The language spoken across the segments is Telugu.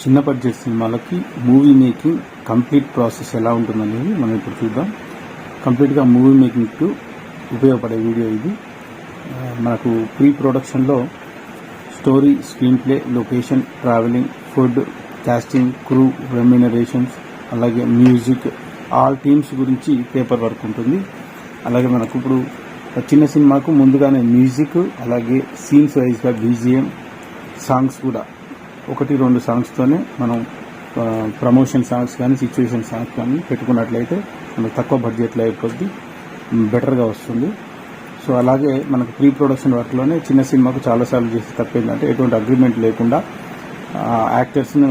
చిన్న బడ్జెట్ సినిమాలకి మూవీ మేకింగ్ కంప్లీట్ ప్రాసెస్ ఎలా ఉంటుందనేది మనం ఇప్పుడు చూద్దాం. కంప్లీట్గా మూవీ మేకింగ్కి ఉపయోగపడే వీడియో ఇది. మనకు ప్రీ ప్రొడక్షన్లో story screenplay location travelling food casting crew remunerations అలాగే మ్యూజిక్ ఆల్ టీమ్స్ గురించి పేపర్ వర్క్ ఉంటుంది. అలాగే మనకు ఇప్పుడు చిన్న సినిమాకు ముందుగానే మ్యూజిక్ అలాగే సీన్స్ వైజ్గా బీజిఎం సాంగ్స్ కూడా ఒకటి రెండు సాంగ్స్తోనే మనం ప్రమోషన్ సాంగ్స్ కానీ సిచ్యువేషన్ సాంగ్స్ కానీ పెట్టుకున్నట్లయితే మనకు తక్కువ బడ్జెట్లో అయిపోద్ది బెటర్గా వస్తుంది. సో అలాగే మనకు ప్రీ ప్రొడక్షన్ వర్క్లోనే చిన్న సినిమాకు చాలాసార్లు చేసి తప్పేందంటే ఎటువంటి అగ్రిమెంట్ లేకుండా యాక్టర్స్ను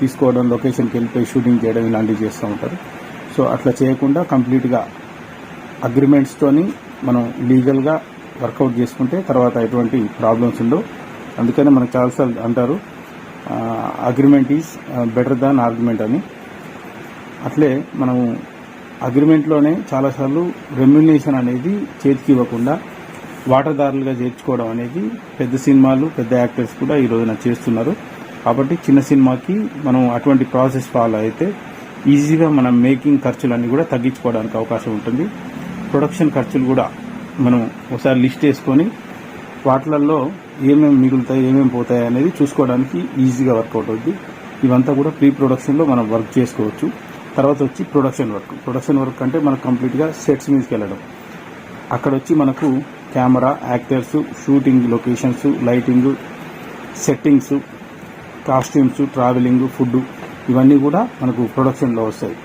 తీసుకోవడం లొకేషన్కి వెళ్ళిపోయి షూటింగ్ చేయడం ఇలాంటివి చేస్తూ ఉంటారు. సో అట్లా చేయకుండా కంప్లీట్గా అగ్రిమెంట్స్తోని మనం లీగల్గా వర్కౌట్ చేసుకుంటే తర్వాత ఎటువంటి ప్రాబ్లమ్స్ ఉండవు. అందుకనే మనకు చాలాసార్లు అంటారు agreement is better than argument అని. అట్లే మనము అగ్రిమెంట్లోనే చాలాసార్లు రెమ్యునేషన్ అనేది చేతికి ఇవ్వకుండా వాటాదారులుగా చేర్చుకోవడం అనేది పెద్ద సినిమాలు పెద్ద యాక్టర్స్ కూడా ఈ రోజున చేస్తున్నారు. కాబట్టి చిన్న సినిమాకి మనం అటువంటి ప్రాసెస్ ఫాలో అయితే ఈజీగా మనం మేకింగ్ ఖర్చులన్నీ కూడా తగ్గించుకోవడానికి అవకాశం ఉంటుంది. ప్రొడక్షన్ ఖర్చులు కూడా మనం ఒకసారి లిస్ట్ వేసుకొని వాటిలలో ఏమేమి మిగులుతాయి ఏమేమి పోతాయి అనేది చూసుకోవడానికి ఈజీగా వర్కౌట్ అవుద్ది. ఇవంతా కూడా ప్రీ ప్రొడక్షన్లో మనం వర్క్ చేసుకోవచ్చు. తర్వాత వచ్చి ప్రొడక్షన్ వర్క్ ప్రొడక్షన్ వర్క్ అంటే మనకు కంప్లీట్గా సెట్స్ మీదకి వెళ్ళడం. అక్కడ వచ్చి మనకు camera actors shooting locations lighting settings costumes travelling food ఇవన్నీ కూడా మనకు ప్రొడక్షన్లో వస్తాయి.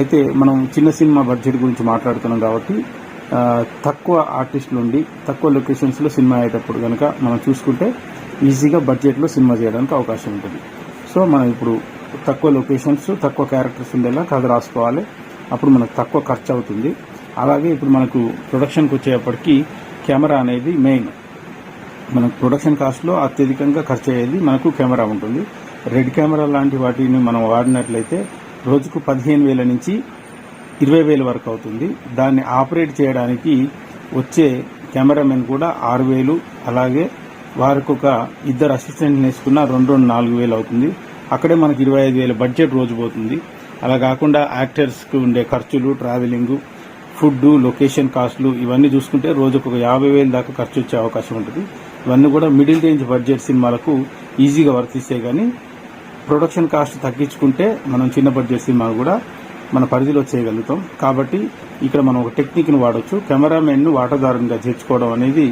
అయితే మనం చిన్న సినిమా బడ్జెట్ గురించి మాట్లాడుతున్నాం కాబట్టి తక్కువ ఆర్టిస్టులు ఉండి తక్కువ లొకేషన్స్లో సినిమా అయ్యేటప్పుడు కనుక మనం చూసుకుంటే ఈజీగా బడ్జెట్లో సినిమా చేయడానికి అవకాశం ఉంటుంది. సో మనం ఇప్పుడు తక్కువ లొకేషన్స్ తక్కువ క్యారెక్టర్స్ ఉండేలా కథ రాసుకోవాలి. అప్పుడు మనకు తక్కువ ఖర్చు అవుతుంది. అలాగే ఇప్పుడు మనకు ప్రొడక్షన్కి వచ్చేటప్పటికి కెమెరా అనేది మెయిన్ మనకు ప్రొడక్షన్ కాస్ట్లో అత్యధికంగా ఖర్చు అయ్యేది మనకు కెమెరా ఉంటుంది. రెడ్ కెమెరా లాంటి వాటిని మనం వాడినట్లయితే రోజుకు పదిహేను వేల నుంచి ఇరవై వేలు వరకు అవుతుంది. దాన్ని ఆపరేట్ చేయడానికి వచ్చే కెమెరామెన్ కూడా ఆరు వేలు అలాగే వారికి ఒక ఇద్దరు అసిస్టెంట్ని వేసుకున్న రెండు రెండు నాలుగు వేలు అవుతుంది. అక్కడే మనకి ఇరవై ఐదు వేల బడ్జెట్ రోజు పోతుంది. అలా కాకుండా యాక్టర్స్కి ఉండే ఖర్చులు ట్రావెలింగ్ ఫుడ్ లొకేషన్ కాస్ట్లు ఇవన్నీ చూసుకుంటే రోజుకు ఒక యాభై వేల దాకా ఖర్చు వచ్చే అవకాశం ఉంటుంది. ఇవన్నీ కూడా మిడిల్ రేంజ్ బడ్జెట్ సినిమాలకు ఈజీగా వర్తిస్తే కానీ ప్రొడక్షన్ కాస్ట్ తగ్గించుకుంటే మనం చిన్న బడ్జెట్ సినిమా కూడా మన పరిధిలో చేయగలుగుతాం. కాబట్టి ఇక్కడ మనం ఒక టెక్నిక్ను వాడొచ్చు. కెమెరామెన్ను వాటాదారునిగా చేర్చుకోవడం అనేది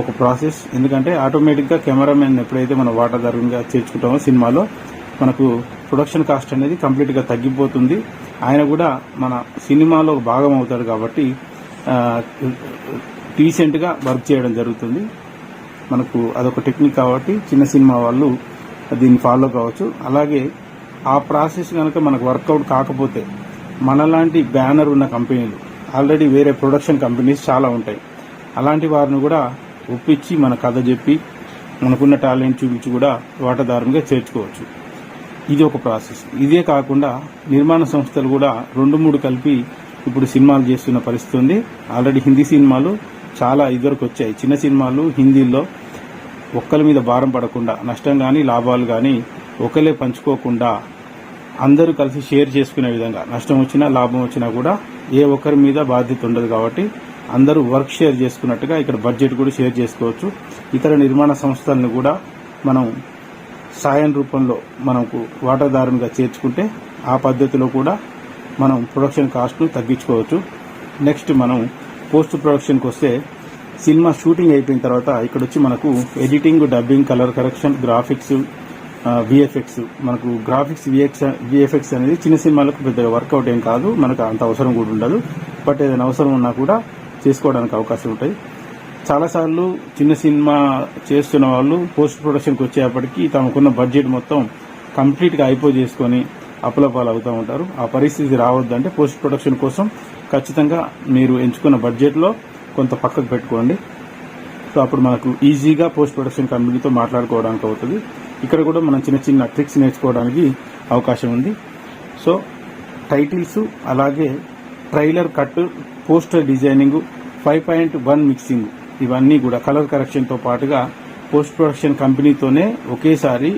ఒక ప్రాసెస్. ఎందుకంటే ఆటోమేటిక్గా కెమెరామెన్ ఎప్పుడైతే మనం వాటాదారునిగా చేర్చుకుంటామో సినిమాలో మనకు ప్రొడక్షన్ కాస్ట్ అనేది కంప్లీట్గా తగ్గిపోతుంది. ఆయన కూడా మన సినిమాలో భాగం అవుతాడు కాబట్టి డీసెంట్గా వర్క్ చేయడం జరుగుతుంది. మనకు అదొక టెక్నిక్ కాబట్టి చిన్న సినిమా వాళ్ళు దీన్ని ఫాలో కావచ్చు. అలాగే ఆ ప్రాసెస్ కనుక మనకు వర్కౌట్ కాకపోతే మనలాంటి బ్యానర్ ఉన్న కంపెనీలు ఆల్రెడీ వేరే ప్రొడక్షన్ కంపెనీస్ చాలా ఉంటాయి. అలాంటి వారిని కూడా ఒప్పించి మన కథ చెప్పి మనకున్న టాలెంట్ చూపించి కూడా వాటాదారునిగా చేర్చుకోవచ్చు. ఇది ఒక ప్రాసెస్. ఇదే కాకుండా నిర్మాణ సంస్థలు కూడా రెండు మూడు కలిపి ఇప్పుడు సినిమాలు చేస్తున్న పరిస్థితి ఉంది. ఆల్రెడీ హిందీ సినిమాలు చాలా ఇదివరకు వచ్చాయి. చిన్న సినిమాలు హిందీలో ఒక్కరి మీద భారం పడకుండా నష్టం కానీ లాభాలు కానీ ఒకలే పంచుకోకుండా అందరూ కలిసి షేర్ చేసుకునే విధంగా నష్టం వచ్చినా లాభం వచ్చినా కూడా ఏ ఒక్కరి మీద బాధ్యత ఉండదు కాబట్టి అందరూ వర్క్ షేర్ చేసుకున్నట్టుగా ఇక్కడ బడ్జెట్ కూడా షేర్ చేసుకోవచ్చు. ఇతర నిర్మాణ సంస్థలను కూడా మనం సాయం రూపంలో మనకు వాటాదారునిగా చేర్చుకుంటే ఆ పద్ధతిలో కూడా మనం ప్రొడక్షన్ కాస్ట్ను తగ్గించుకోవచ్చు. నెక్స్ట్ మనం పోస్ట్ ప్రొడక్షన్కి వస్తే సినిమా షూటింగ్ అయిపోయిన తర్వాత ఇక్కడ వచ్చి మనకు editing dubbing colour correction graphics VFX మనకు గ్రాఫిక్స్ విఎక్స్ విఎఫ్ఎక్స్ అనేది చిన్న సినిమాలకు పెద్దగా వర్కౌట్ ఏం కాదు. మనకు అంత అవసరం కూడా ఉండదు. బట్ ఏదైనా అవసరం ఉన్నా కూడా చేసుకోవడానికి అవకాశం ఉంటాయి. చాలాసార్లు చిన్న సినిమా చేస్తున్న వాళ్ళు పోస్ట్ ప్రొడక్షన్కి వచ్చేప్పటికి తమకున్న బడ్జెట్ మొత్తం కంప్లీట్గా అయిపో చేసుకొని అప్లపాలు అవుతూ ఉంటారు. ఆ పరిస్థితి రావద్దంటే పోస్ట్ ప్రొడక్షన్ కోసం ఖచ్చితంగా మీరు ఎంచుకున్న బడ్జెట్లో కొంత పక్కకు పెట్టుకోండి. సో అప్పుడు మనకు ఈజీగా పోస్ట్ ప్రొడక్షన్ కంపెనీతో మాట్లాడుకోవడానికి అవుతుంది. ఇక్కడ కూడా మనం చిన్న చిన్న ట్రిక్స్ నేర్చుకోవడానికి అవకాశం ఉంది. సో టైటిల్స్ అలాగే trailer cut poster designing five point one mixing ఇవన్నీ కూడా కలర్ కరెక్షన్తో పాటుగా పోస్ట్ ప్రొడక్షన్ కంపెనీతోనే ఒకేసారి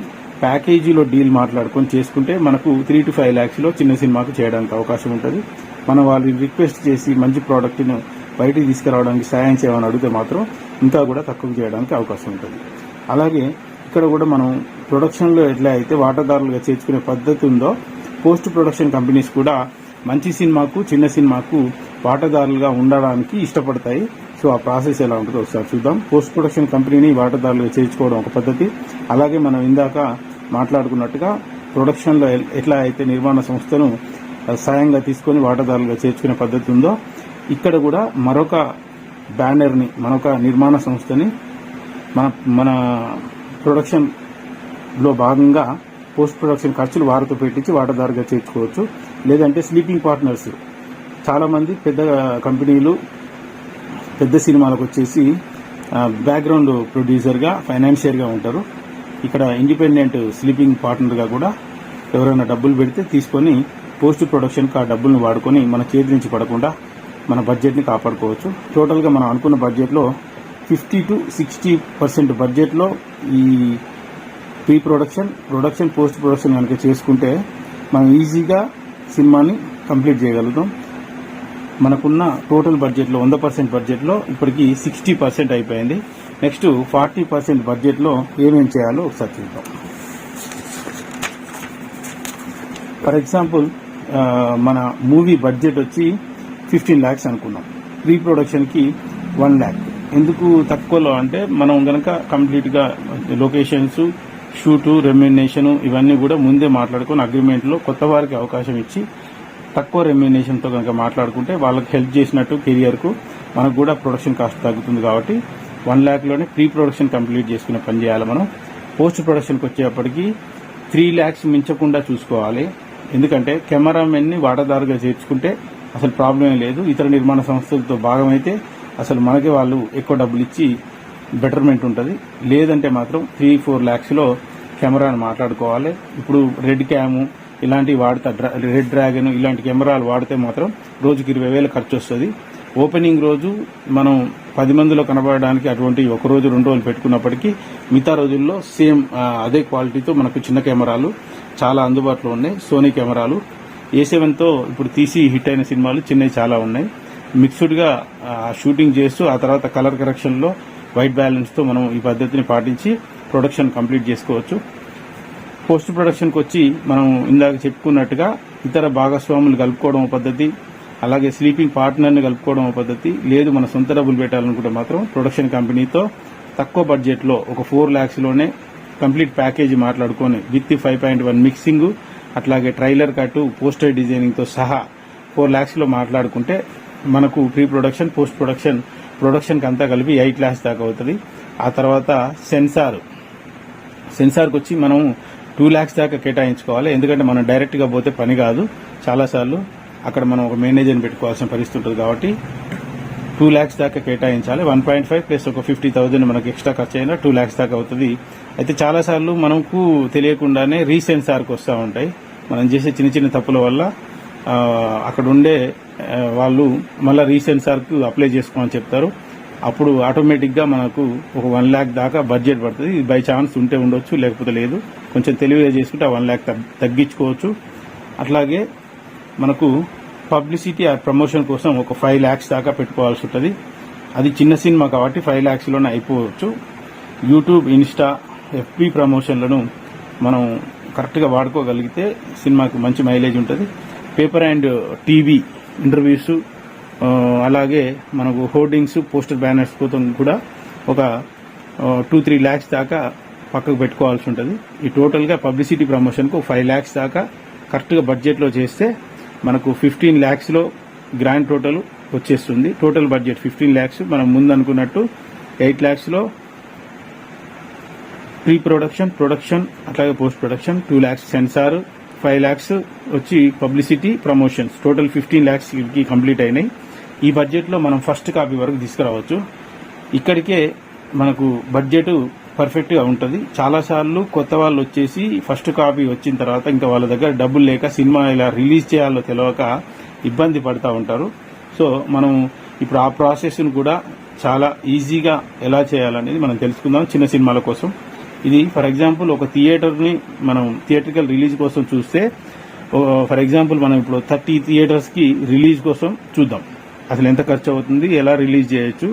ప్యాకేజీలో డీల్ మాట్లాడుకొని చేసుకుంటే మనకు త్రీ టు ఫైవ్ ల్యాక్స్లో చిన్న సినిమాకు చేయడానికి అవకాశం ఉంటుంది. మనం వాళ్ళని రిక్వెస్ట్ చేసి మంచి ప్రోడక్ట్ను బయటికి తీసుకురావడానికి సాయం చేయమని అడిగితే మాత్రం ఇంకా కూడా తక్కువ చేయడానికి అవకాశం ఉంటుంది. అలాగే ఇక్కడ కూడా మనం ప్రొడక్షన్లో ఎట్లా అయితే వాటాదారులుగా చేర్చుకునే పద్ధతి ఉందో పోస్ట్ ప్రొడక్షన్ కంపెనీస్ కూడా మంచి సినిమాకు చిన్న సినిమాకు వాటాదారులుగా ఉండడానికి ఇష్టపడతాయి. సో ఆ ప్రాసెస్ ఎలా ఉంటుందో ఒకసారి చూద్దాం. పోస్ట్ ప్రొడక్షన్ కంపెనీని వాటాదారులుగా చేర్చుకోవడం ఒక పద్ధతి. అలాగే మనం ఇందాక మాట్లాడుకున్నట్టుగా ప్రొడక్షన్లో ఎట్లా అయితే నిర్మాణ సంస్థను సాయంగా తీసుకొని వాటాదారులుగా చేర్చుకునే పద్ధతి ఉందో ఇక్కడ కూడా మరొక బ్యానర్ని మరొక నిర్మాణ సంస్థని మన మన ప్రొడక్షన్లో భాగంగా పోస్ట్ ప్రొడక్షన్ ఖర్చులు వారితో పెట్టించి వాటాదారుగా చేర్చుకోవచ్చు. లేదంటే స్లీపింగ్ పార్ట్నర్స్ చాలామంది పెద్ద కంపెనీలు పెద్ద సినిమాలకు వచ్చేసి బ్యాక్గ్రౌండ్ ప్రొడ్యూసర్గా ఫైనాన్షియర్గా ఉంటారు. ఇక్కడ ఇండిపెండెంట్ స్లీపింగ్ పార్ట్నర్గా కూడా ఎవరైనా డబ్బులు పెడితే తీసుకొని పోస్ట్ ప్రొడక్షన్కి ఆ డబ్బులను వాడుకొని మన చేతి నుంచి పడకుండా మన బడ్జెట్ని కాపాడుకోవచ్చు. టోటల్గా మనం అనుకున్న బడ్జెట్లో ఫిఫ్టీ టు సిక్స్టీ పర్సెంట్ బడ్జెట్లో ఈ pre production production post production కనుక చేసుకుంటే మనం ఈజీగా సినిమాని కంప్లీట్ చేయగలుగుతాం. మనకున్న టోటల్ బడ్జెట్లో వంద పర్సెంట్ బడ్జెట్లో ఇప్పటికి సిక్స్టీ పర్సెంట్ అయిపోయింది. నెక్స్ట్ ఫార్టీ పర్సెంట్ బడ్జెట్లో ఏమేం చేయాలో ఒకసారి చూద్దాం. ఫర్ ఎగ్జాంపుల్ మన మూవీ బడ్జెట్ వచ్చి ఫిఫ్టీన్ ల్యాక్స్ అనుకున్నాం. ప్రీ ప్రొడక్షన్కి వన్ ల్యాక్ ఎందుకు తక్కువలో? అంటే మనం గనక కంప్లీట్గా లొకేషన్స్ షూటు రెమ్యునేషన్ ఇవన్నీ కూడా ముందే మాట్లాడుకొని అగ్రిమెంట్లో కొత్త వారికి అవకాశం ఇచ్చి తక్కువ రెమ్యునేషన్తో కనుక మాట్లాడుకుంటే వాళ్ళకి హెల్ప్ చేసినట్టు కెరియర్కు మనకు కూడా ప్రొడక్షన్ కాస్ట్ తగ్గుతుంది కాబట్టి వన్ ల్యాక్లోనే ప్రీ ప్రొడక్షన్ కంప్లీట్ చేసుకునే పని చేయాలి మనం. పోస్ట్ ప్రొడక్షన్కి వచ్చేప్పటికి త్రీ ల్యాక్స్ మించకుండా చూసుకోవాలి. ఎందుకంటే కెమెరామెన్ని వాటాదారుగా చేర్చుకుంటే అసలు ప్రాబ్లమే లేదు. ఇతర నిర్మాణ సంస్థలతో భాగమైతే అసలు మనకి వాళ్ళు ఎక్కువ డబ్బులు ఇచ్చి బెటర్మెంట్ ఉంటుంది. లేదంటే మాత్రం త్రీ ఫోర్ ల్యాక్స్లో కెమెరాను మాట్లాడుకోవాలి. ఇప్పుడు రెడ్ క్యాము ఇలాంటివి వాడితే డ్రా- రెడ్ డ్రాగన్ ఇలాంటి కెమెరాలు వాడితే మాత్రం రోజుకి ఇరవై వేలు ఖర్చు వస్తుంది ఓపెనింగ్ రోజు మనం పది మందిలో కనబడడానికి అటువంటి ఒక రోజు రెండు రోజులు పెట్టుకున్నప్పటికీ మిగతా రోజుల్లో సేమ్ అదే క్వాలిటీతో మనకు చిన్న కెమెరాలు చాలా అందుబాటులో ఉన్నాయి. సోనీ కెమెరాలు. ఏ సెవెన్తో ఇప్పుడు తీసి హిట్ అయిన సినిమాలు చిన్నవి చాలా ఉన్నాయి. మిక్స్డ్గా షూటింగ్ చేస్తూ ఆ తర్వాత కలర్ కరెక్షన్లో వైట్ బ్యాలెన్స్తో మనం ఈ పద్ధతిని పాటించి ప్రొడక్షన్ కంప్లీట్ చేసుకోవచ్చు. పోస్ట్ ప్రొడక్షన్కి వచ్చి మనం ఇందాక చెప్పుకున్నట్టుగా ఇతర భాగస్వాములు కలుపుకోవడం పద్ధతి అలాగే స్లీపింగ్ పార్ట్నర్ని కలుపుకోవడం పద్ధతి లేదు మన సొంత డబ్బులు పెట్టాలనుకుంటే మాత్రం ప్రొడక్షన్ కంపెనీతో తక్కువ బడ్జెట్లో ఒక ఫోర్ ల్యాక్స్లోనే కంప్లీట్ ప్యాకేజీ మాట్లాడుకొని with five point one mixing అట్లాగే ట్రైలర్ కట్టు పోస్టర్ డిజైనింగ్తో సహా ఫోర్ ల్యాక్స్లో మాట్లాడుకుంటే మనకు ప్రీ ప్రొడక్షన్ పోస్ట్ ప్రొడక్షన్ ప్రొడక్షన్కి అంతా కలిపి ఎయిట్ ల్యాక్స్ దాకా అవుతుంది. ఆ తర్వాత సెన్సార్. సెన్సార్కి వచ్చి మనం టూ ల్యాక్స్ దాకా కేటాయించుకోవాలి. ఎందుకంటే మనం డైరెక్ట్గా పోతే పని కాదు. చాలాసార్లు అక్కడ మనం ఒక మేనేజర్ని పెట్టుకోవాల్సిన పరిస్థితి ఉంటుంది కాబట్టి టూ ల్యాక్స్ దాకా కేటాయించాలి. వన్ పాయింట్ ఫైవ్ ప్లస్ ఒక ఫిఫ్టీ థౌసండ్ మనకి ఎక్స్ట్రా ఖర్చు అయినా టూ ల్యాక్స్ దాకా అవుతుంది. అయితే చాలాసార్లు మనకు తెలియకుండానే రీసెన్సార్కి వస్తూ ఉంటాయి. మనం చేసే చిన్న చిన్న తప్పుల వల్ల అక్కడ ఉండే వాళ్ళు మళ్ళీ రీసెంట్ సార్కు అప్లై చేసుకోమని చెప్తారు. అప్పుడు ఆటోమేటిక్గా మనకు ఒక వన్ ల్యాక్ దాకా బడ్జెట్ పడుతుంది. ఇది బై ఛాన్స్ ఉంటే ఉండొచ్చు లేకపోతే లేదు. కొంచెం తెలివిగా చేసుకుంటే ఆ వన్ ల్యాక్ తగ్గించుకోవచ్చు. అట్లాగే మనకు పబ్లిసిటీ ఆ ప్రమోషన్ కోసం ఒక ఫైవ్ ల్యాక్స్ దాకా పెట్టుకోవాల్సి ఉంటుంది. అది చిన్న సినిమా కాబట్టి ఫైవ్ ల్యాక్స్లోనే అయిపోవచ్చు. యూట్యూబ్ ఇన్స్టా ఎఫ్పి ప్రమోషన్లను మనం కరెక్ట్గా వాడుకోగలిగితే సినిమాకి మంచి మైలేజ్ ఉంటుంది. పేపర్ అండ్ టీవీ ఇంటర్వ్యూస్ అలాగే మనకు హోర్డింగ్స్ పోస్టర్ బ్యానర్స్ కోసం కూడా ఒక టూ త్రీ ల్యాక్స్ దాకా పక్కకు పెట్టుకోవాల్సి ఉంటుంది. ఈ టోటల్గా పబ్లిసిటీ ప్రమోషన్కు ఫైవ్ ల్యాక్స్ దాకా కరెక్ట్గా బడ్జెట్లో చేస్తే మనకు ఫిఫ్టీన్ ల్యాక్స్లో గ్రాండ్ టోటల్ వచ్చేస్తుంది. టోటల్ బడ్జెట్ ఫిఫ్టీన్ ల్యాక్స్ మనం ముందు అనుకున్నట్టు ఎయిట్ ల్యాక్స్లో ప్రీ ప్రొడక్షన్ ప్రొడక్షన్ అట్లాగే post production two lakhs censor five lakhs వచ్చి publicity promotions total fifteen lakhs ఇవి కంప్లీట్ అయినాయి. ఈ బడ్జెట్లో మనం ఫస్ట్ కాపీ వరకు తీసుకురావచ్చు. ఇక్కడికే మనకు బడ్జెట్ పర్ఫెక్ట్గా ఉంటుంది. చాలాసార్లు కొత్త వాళ్ళు వచ్చేసి ఫస్ట్ కాపీ వచ్చిన తర్వాత ఇంకా వాళ్ళ దగ్గర డబ్బులు లేక సినిమా ఇలా రిలీజ్ చేయాలో తెలియక ఇబ్బంది పడతా ఉంటారు. సో మనం ఇప్పుడు ఆ ప్రాసెస్ను కూడా చాలా ఈజీగా ఎలా చేయాలనేది మనం తెలుసుకుందాం చిన్న సినిమాల కోసం. ఇది ఫర్ ఎగ్జాంపుల్ ఒక థియేటర్ని మనం థియేటర్కల్ రిలీజ్ కోసం చూస్తే ఫర్ ఎగ్జాంపుల్ మనం ఇప్పుడు థర్టీ థియేటర్స్కి రిలీజ్ కోసం చూద్దాం. అసలు ఎంత ఖర్చు అవుతుంది ఎలా రిలీజ్ చేయొచ్చు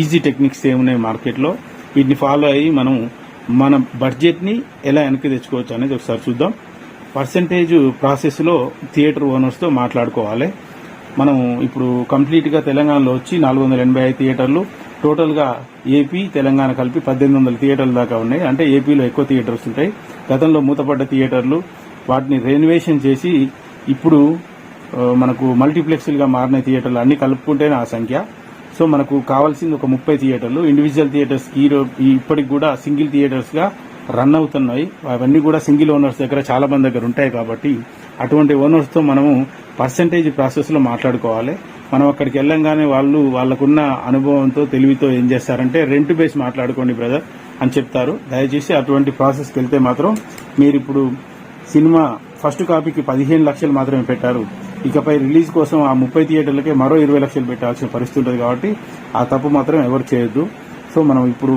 ఈజీ టెక్నిక్స్ ఏమున్నాయి మార్కెట్లో వీటిని ఫాలో అయ్యి మనం మన బడ్జెట్ని ఎలా వెనక్కి తెచ్చుకోవచ్చు అనేది ఒకసారి చూద్దాం. పర్సంటేజ్ ప్రాసెస్లో థియేటర్ ఓనర్స్తో మాట్లాడుకోవాలి. మనం ఇప్పుడు కంప్లీట్గా తెలంగాణలో వచ్చి నాలుగు వందల ఎనభై ఐదు థియేటర్లు టోటల్గా ఏపీ తెలంగాణ కలిపి పద్దెనిమిది వందల థియేటర్ల దాకా ఉన్నాయి. అంటే ఏపీలో ఎక్కువ థియేటర్స్ ఉంటాయి. గతంలో మూతపడ్డ థియేటర్లు వాటిని రెనోవేషన్ చేసి ఇప్పుడు మనకు మల్టీప్లెక్స్లుగా మారిన థియేటర్లు అన్ని కలుపుకుంటేనే ఆ సంఖ్య. సో మనకు కావాల్సింది ఒక ముప్పై థియేటర్లు. ఇండివిజువల్ థియేటర్స్ ఈ ఇప్పటికి కూడా సింగిల్ థియేటర్స్గా రన్ అవుతున్నాయి. అవన్నీ కూడా సింగిల్ ఓనర్స్ దగ్గర చాలా మంది దగ్గర ఉంటాయి కాబట్టి అటువంటి ఓనర్స్తో మనము పర్సంటేజ్ ప్రాసెస్లో మాట్లాడుకోవాలి. మనం అక్కడికి వెళ్ళంగానే వాళ్ళు వాళ్ళకున్న అనుభవంతో తెలివితో ఏం చేస్తారంటే రెంట్ బేస్ మాట్లాడుకోండి బ్రదర్ అని చెప్తారు. దయచేసి అటువంటి ప్రాసెస్కి వెళ్తే మాత్రం మీరు ఇప్పుడు సినిమా ఫస్ట్ కాపీకి పదిహేను లక్షలు మాత్రమే పెట్టారు. ఇకపై రిలీజ్ కోసం ఆ ముప్పై థియేటర్లకే మరో ఇరవై లక్షలు పెట్టాల్సిన పరిస్థితి ఉంటుంది కాబట్టి ఆ తప్పు మాత్రం ఎవరు చేయొద్దు. సో మనం ఇప్పుడు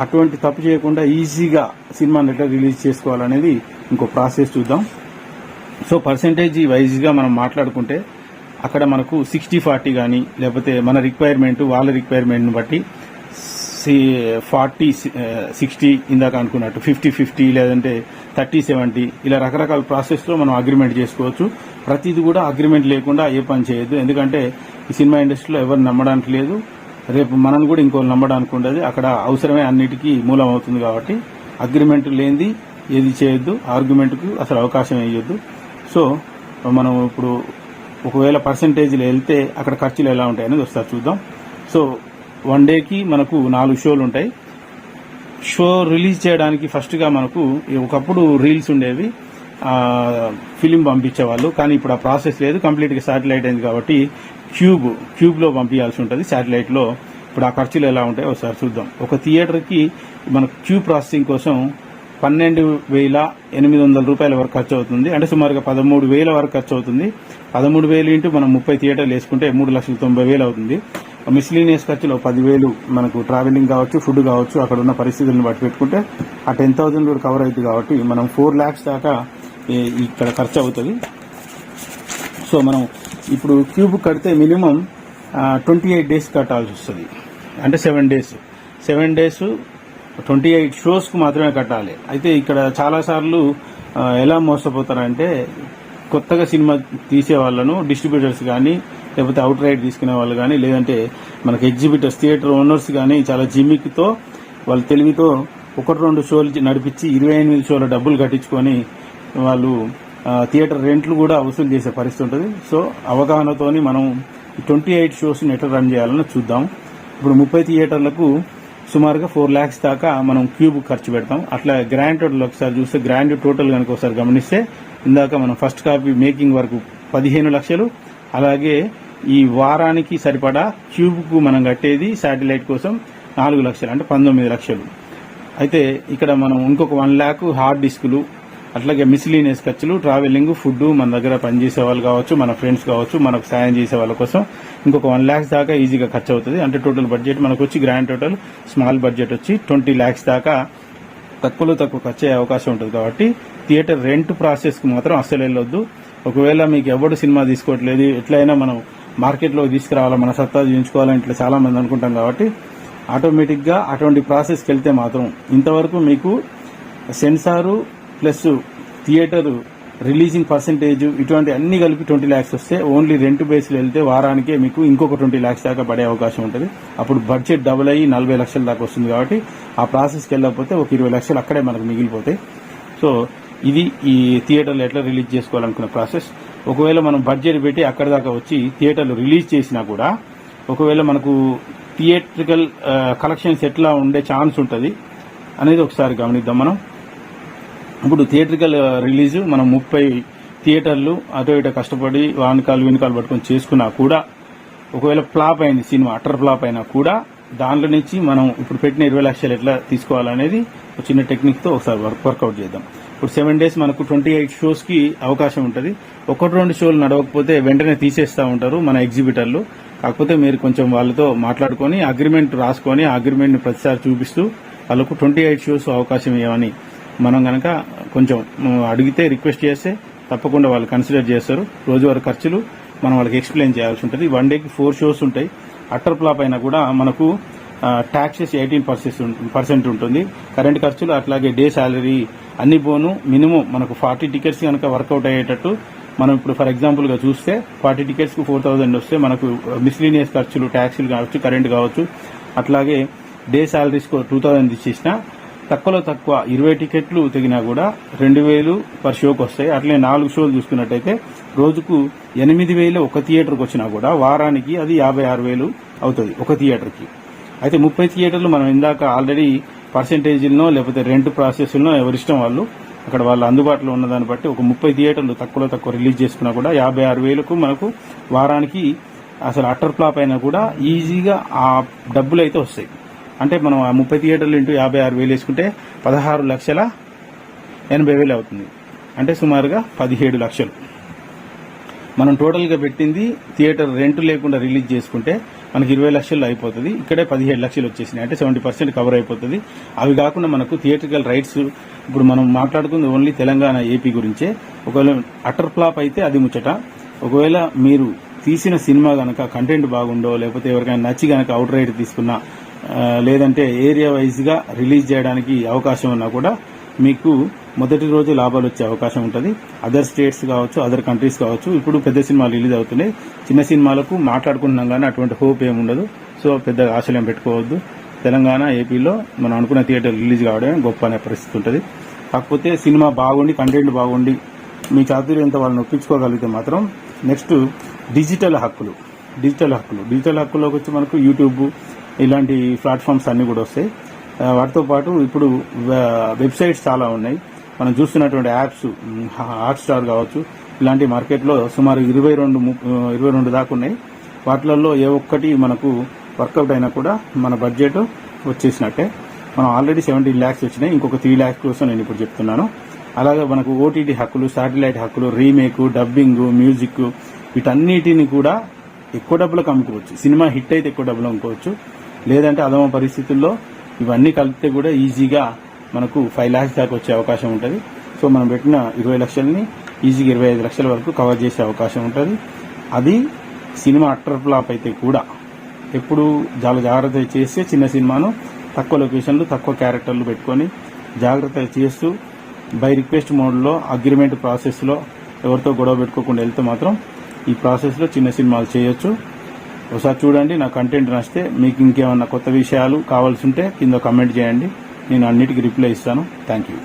అటువంటి తప్పు చేయకుండా ఈజీగా సినిమాని ఎట్లా రిలీజ్ చేసుకోవాలనేది ఇంకో ప్రాసెస్ చూద్దాం. సో పర్సంటేజ్ వైజ్గా మనం మాట్లాడుకుంటే అక్కడ మనకు సిక్స్టీ ఫార్టీ కానీ లేకపోతే మన రిక్వైర్మెంట్ వాళ్ళ రిక్వైర్మెంట్ని బట్టి ఫార్టీ సిక్స్టీ ఇందాక అనుకున్నట్టు ఫిఫ్టీ ఫిఫ్టీ లేదంటే థర్టీ సెవెంటీ ఇలా రకరకాల ప్రాసెస్లో మనం అగ్రిమెంట్ చేసుకోవచ్చు. ప్రతిది కూడా అగ్రిమెంట్ లేకుండా ఏ పని చేయొద్దు. ఎందుకంటే ఈ సినిమా ఇండస్ట్రీలో ఎవరు నమ్మడానికి లేదు. రేపు మనం కూడా ఇంకోళ్ళు నమ్మడానికి ఉండదు. అక్కడ అవసరమే అన్నిటికీ మూలం అవుతుంది కాబట్టి అగ్రిమెంట్ లేనిది ఏది చేయొద్దు. ఆర్గ్యుమెంట్కు అసలు అవకాశం వేయొద్దు సో మనం ఇప్పుడు ఒకవేళ పర్సంటేజ్లు వెళ్తే అక్కడ ఖర్చులు ఎలా ఉంటాయి అనేది ఒకసారి చూద్దాం. సో వన్ డేకి మనకు నాలుగు షోలు ఉంటాయి. షో రిలీజ్ చేయడానికి ఫస్ట్గా మనకు ఒకప్పుడు రీల్స్ ఉండేవి. ఫిలిం పంపించేవాళ్ళు. కానీ ఇప్పుడు ఆ ప్రాసెస్ లేదు. కంప్లీట్గా శాటిలైట్ అయింది కాబట్టి క్యూబ్ క్యూబ్లో పంపించాల్సి ఉంటుంది శాటిలైట్లో ఇప్పుడు ఆ ఖర్చులు ఎలా ఉంటాయో ఒకసారి చూద్దాం. ఒక థియేటర్కి మన క్యూ ప్రాసెసింగ్ కోసం పన్నెండు వేల ఎనిమిది వందల రూపాయల వరకు ఖర్చు అవుతుంది. అంటే సుమారుగా పదమూడు వేల వరకు ఖర్చు అవుతుంది. పదమూడు వేలు ఇంటూ మనం ముప్పై థియేటర్లు వేసుకుంటే మూడు లక్షల తొంభై వేలు అవుతుంది. మిస్లీనియస్ ఖర్చులో పదివేలు మనకు ట్రావెలింగ్ కావచ్చు ఫుడ్ కావచ్చు అక్కడ ఉన్న పరిస్థితులను బట్టి పెట్టుకుంటే ఆ టెన్ థౌసండ్ కూడా కవర్ అవుతుంది కాబట్టి మనం ఫోర్ ల్యాక్స్ దాకా ఇక్కడ ఖర్చు అవుతుంది. సో మనం ఇప్పుడు క్యూబ్ కడితే మినిమం ట్వంటీ ఎయిట్ డేస్ కట్టాల్సి వస్తుంది. అంటే seven days seven days twenty eight షోస్కు మాత్రమే కట్టాలి. అయితే ఇక్కడ చాలాసార్లు ఎలా మోసపోతారంటే కొత్తగా సినిమా తీసే వాళ్ళను డిస్ట్రిబ్యూటర్స్ కానీ లేకపోతే అవుట్ రైట్ తీసుకునే వాళ్ళు కానీ లేదంటే మనకి ఎగ్జిబిటర్స్ థియేటర్ ఓనర్స్ కానీ చాలా జిమ్మిక్తో వాళ్ళ తెలివితో ఒకటి రెండు షోలు నడిపించి ఇరవై ఎనిమిది షోల డబ్బులు కట్టించుకొని వాళ్ళు థియేటర్ రెంట్లు కూడా వసూలు చేసే పరిస్థితి ఉంటుంది. సో అవగాహనతోని మనం ట్వంటీ ఎయిట్ షోస్ని ఎట్లా రన్ చేయాలని చూద్దాం. ఇప్పుడు ముప్పై థియేటర్లకు సుమారుగా ఫోర్ ల్యాక్స్ దాకా మనం క్యూబ్ ఖర్చు పెడతాం. అట్లా గ్రాండ్ టోటల్ ఒకసారి చూస్తే గ్రాండ్ టోటల్ కనుక ఒకసారి గమనిస్తే ఇందాక మనం ఫస్ట్ కాపీ మేకింగ్ వరకు పదిహేను లక్షలు. అలాగే ఈ వారానికి సరిపడా క్యూబ్కు మనం కట్టేది శాటిలైట్ కోసం నాలుగు లక్షలు అంటే పంతొమ్మిది లక్షలు. అయితే ఇక్కడ మనం ఇంకొక వన్ ల్యాక్ హార్డ్ డిస్కులు అట్లాగే మిస్లీనియస్ ఖర్చులు ట్రావెలింగ్ ఫుడ్ మన దగ్గర పనిచేసే వాళ్ళు కావచ్చు మన ఫ్రెండ్స్ కావచ్చు మనకు సాయం చేసే వాళ్ళ కోసం ఇంకొక వన్ ల్యాక్స్ దాకా ఈజీగా ఖర్చు అవుతుంది. అంటే టోటల్ బడ్జెట్ మనకు వచ్చి గ్రాండ్ టోటల్ స్మాల్ బడ్జెట్ వచ్చి ట్వంటీ ల్యాక్స్ దాకా తక్కువలో తక్కువ ఖర్చు అయ్యే అవకాశం ఉంటుంది కాబట్టి థియేటర్ రెంట్ ప్రాసెస్కి మాత్రం అస్సలు వెళ్ళొద్దు. ఒకవేళ మీకు ఎవడు సినిమా తీసుకోవట్లేదు ఎట్లయినా మనం మార్కెట్లో తీసుకురావాలా మన సత్తా చూపించుకోవాలని ఇట్లా చాలా మంది అనుకుంటాం కాబట్టి ఆటోమేటిక్గా అటువంటి ప్రాసెస్కి వెళ్తే మాత్రం ఇంతవరకు మీకు censor plus theatre releasing percentage ఇటువంటి అన్ని కలిపి ట్వంటీ ల్యాక్స్ వస్తే ఓన్లీ రెంట్ బేస్లో వెళ్తే వారానికే మీకు ఇంకొక ట్వంటీ ల్యాక్స్ దాకా పడే అవకాశం ఉంటుంది. అప్పుడు బడ్జెట్ డబుల్ అయ్యి నలభై లక్షల దాకా వస్తుంది కాబట్టి ఆ ప్రాసెస్కి వెళ్ళకపోతే ఒక ఇరవై లక్షలు అక్కడే మనకు మిగిలిపోతాయి. సో ఇది ఈ థియేటర్లు ఎట్లా రిలీజ్ చేసుకోవాలనుకున్న ప్రాసెస్. ఒకవేళ మనం బడ్జెట్ పెట్టి అక్కడ దాకా వచ్చి థియేటర్లు రిలీజ్ చేసినా కూడా ఒకవేళ మనకు థియేట్రికల్ కలెక్షన్స్ ఎట్లా ఉండే ఛాన్స్ ఉంటుంది అనేది ఒకసారి గమనిద్దాం మనం. ఇప్పుడు థియేట్రికల్ రిలీజ్ మనం ముప్పై థియేటర్లు అటు ఇటు కష్టపడి వానకాలు వెనుకాలు పట్టుకొని చేసుకున్నా కూడా ఒకవేళ ఫ్లాప్ అయింది సినిమా అటర్ ఫ్లాప్ అయినా కూడా దాంట్లో నుంచి మనం ఇప్పుడు పెట్టిన ఇరవై లక్షలు ఎట్లా తీసుకోవాలనేది ఒక చిన్న టెక్నిక్తో ఒకసారి వర్క్ వర్కౌట్ చేద్దాం. ఇప్పుడు సెవెన్ డేస్ మనకు ట్వంటీ ఎయిట్ షోస్కి అవకాశం ఉంటుంది. ఒకటి రెండు షోలు నడవకపోతే వెంటనే తీసేస్తూ ఉంటారు మన ఎగ్జిబిటర్లు. కాకపోతే మీరు కొంచెం వాళ్ళతో మాట్లాడుకొని అగ్రిమెంట్ రాసుకొని ఆ అగ్రిమెంట్ని ప్రతిసారి చూపిస్తూ వాళ్ళకు ట్వంటీ ఎయిట్ షోస్ అవకాశం ఏమని మనం కనుక కొంచెం అడిగితే రిక్వెస్ట్ చేస్తే తప్పకుండా వాళ్ళు కన్సిడర్ చేస్తారు. రోజువారీ ఖర్చులు మనం వాళ్ళకి ఎక్స్ప్లెయిన్ చేయాల్సి ఉంటుంది. వన్ డేకి ఫోర్ షోస్ ఉంటాయి. అట్టర్ ఫ్లాప్ అయినా కూడా మనకు ట్యాక్సెస్ ఎయిటీన్ పర్సెంట్ ఉంటుంది. కరెంట్ ఖర్చులు అట్లాగే డే శాలరీ అన్ని పోను మినిమం మనకు ఫార్టీ టికెట్స్ కనుక వర్కౌట్ అయ్యేటట్టు మనం ఇప్పుడు ఫర్ ఎగ్జాంపుల్గా చూస్తే ఫార్టీ టికెట్స్కి ఫోర్ థౌసండ్ వస్తే మనకు మిస్లీనియస్ ఖర్చులు ట్యాక్సీలు కావచ్చు కరెంట్ కావచ్చు అట్లాగే డే శాలరీస్కి టూ థౌసండ్ ఇచ్చేసిన తక్కువలో తక్కువ ఇరవై టికెట్లు తెగినా కూడా రెండు వేలు పర్ షోకి వస్తాయి. అట్లే నాలుగు షోలు చూసుకున్నట్టయితే రోజుకు ఎనిమిది వేలు ఒక థియేటర్కి వచ్చినా కూడా వారానికి అది యాభై ఆరు వేలు అవుతుంది ఒక థియేటర్కి. అయితే ముప్పై థియేటర్లు మనం ఇందాక ఆల్రెడీ పర్సెంటేజీలనో లేకపోతే రెంట్ ప్రాసెస్లో ఎవరిష్టం వాళ్ళు అక్కడ వాళ్ళు అందుబాటులో ఉన్న దాన్ని బట్టి ఒక ముప్పై థియేటర్లు తక్కువలో తక్కువ రిలీజ్ చేసుకున్నా కూడా యాభై ఆరు వేలకు మనకు వారానికి అసలు అట్టర్ ఫ్లాప్ అయినా కూడా ఈజీగా ఆ డబ్బులు అయితే వస్తాయి. అంటే మనం ఆ ముప్పై థియేటర్లు ఇంటూ యాభై ఆరు వేలు వేసుకుంటే పదహారు లక్షల ఎనభై వేలు అవుతుంది. అంటే సుమారుగా పదిహేడు లక్షలు. మనం టోటల్గా పెట్టింది థియేటర్ రెంట్ లేకుండా రిలీజ్ చేసుకుంటే మనకి ఇరవై లక్షలు అయిపోతుంది. ఇక్కడే పదిహేడు లక్షలు వచ్చేసినాయి. అంటే సెవెంటీ పర్సెంట్ కవర్ అయిపోతుంది. అవి కాకుండా మనకు థియేట్రికల్ రైట్స్ ఇప్పుడు మనం మాట్లాడుకుంది ఓన్లీ తెలంగాణ ఏపీ గురించే. ఒకవేళ అటర్ ఫ్లాప్ అయితే అది ముచ్చట. ఒకవేళ మీరు తీసిన సినిమా గనక కంటెంట్ బాగుండో లేకపోతే ఎవరికైనా నచ్చి గనక అవుట్ రైట్ తీసుకున్నా లేదంటే ఏరియా వైజ్గా రిలీజ్ చేయడానికి అవకాశం ఉన్నా కూడా మీకు మొదటి రోజు లాభాలు వచ్చే అవకాశం ఉంటుంది. అదర్ స్టేట్స్ కావచ్చు అదర్ కంట్రీస్ కావచ్చు ఇప్పుడు పెద్ద సినిమాలు రిలీజ్ అవుతున్నాయి. చిన్న సినిమాలకు మాట్లాడుకుంటున్నాం కానీ అటువంటి హోప్ ఏమి ఉండదు. సో పెద్ద ఆశలేం పెట్టుకోవద్దు. తెలంగాణ ఏపీలో మనం అనుకున్న థియేటర్ రిలీజ్ కావడమే గొప్ప అనే పరిస్థితి ఉంటుంది. కాకపోతే సినిమా బాగుండి కంటెంట్ బాగుండి మీ చాతుర్యంతో వాళ్ళని ఒప్పించుకోగలిగితే మాత్రం నెక్స్ట్ డిజిటల్ హక్కులు డిజిటల్ హక్కులు డిజిటల్ హక్కులోకి వచ్చి మనకు యూట్యూబ్ ఇలాంటి ప్లాట్ఫామ్స్ అన్నీ కూడా వస్తాయి. వాటితో పాటు ఇప్పుడు వెబ్సైట్స్ చాలా ఉన్నాయి. మనం చూస్తున్నటువంటి యాప్స్ హాట్ స్టార్ కావచ్చు ఇలాంటి మార్కెట్లో సుమారు ఇరవై రెండు ఇరవై రెండు దాకా ఉన్నాయి. వాటిలలో ఏ ఒక్కటి మనకు వర్కౌట్ అయినా కూడా మన బడ్జెట్ వచ్చేసినట్టే. మనం ఆల్రెడీ సెవెంటీన్ ల్యాక్స్ వచ్చినాయి. ఇంకొక త్రీ ల్యాక్స్ కోసం నేను ఇప్పుడు చెప్తున్నాను. అలాగే మనకు ఓటీటీ హక్కులు శాటిలైట్ హక్కులు రీమేక్ డబ్బింగ్ మ్యూజిక్ వీటన్నిటిని కూడా ఎక్కువ డబ్బులకు అమ్ముకోవచ్చు. సినిమా హిట్ అయితే ఎక్కువ డబ్బులు అమ్ముకోవచ్చు. లేదంటే అదమ పరిస్థితుల్లో ఇవన్నీ కలిపితే కూడా ఈజీగా మనకు ఫైవ్ ల్యాక్స్ దాకా వచ్చే అవకాశం ఉంటుంది. సో మనం పెట్టిన ఇరవై లక్షలని ఈజీగా ఇరవై ఐదు లక్షల వరకు కవర్ చేసే అవకాశం ఉంటుంది. అది సినిమా అట్టర్ ఫ్లాప్ అయితే కూడా ఎప్పుడు చాలా జాగ్రత్త చేస్తే చిన్న సినిమాను తక్కువ లొకేషన్లు తక్కువ క్యారెక్టర్లు పెట్టుకొని జాగ్రత్త చేస్తూ బై రిక్వెస్ట్ మోడ్లో అగ్రిమెంట్ ప్రాసెస్లో ఎవరితో గొడవ పెట్టుకోకుండా వెళ్తే మాత్రం ఈ ప్రాసెస్లో చిన్న సినిమాలు చేయొచ్చు. ఒకసారి చూడండి నా కంటెంట్ నచ్చితే మీకు ఇంకేమన్నా కొత్త విషయాలు కావాల్సి ఉంటే కింద కమెంట్ చేయండి. నేను అన్నిటికీ రిప్లై ఇస్తాను. Thank you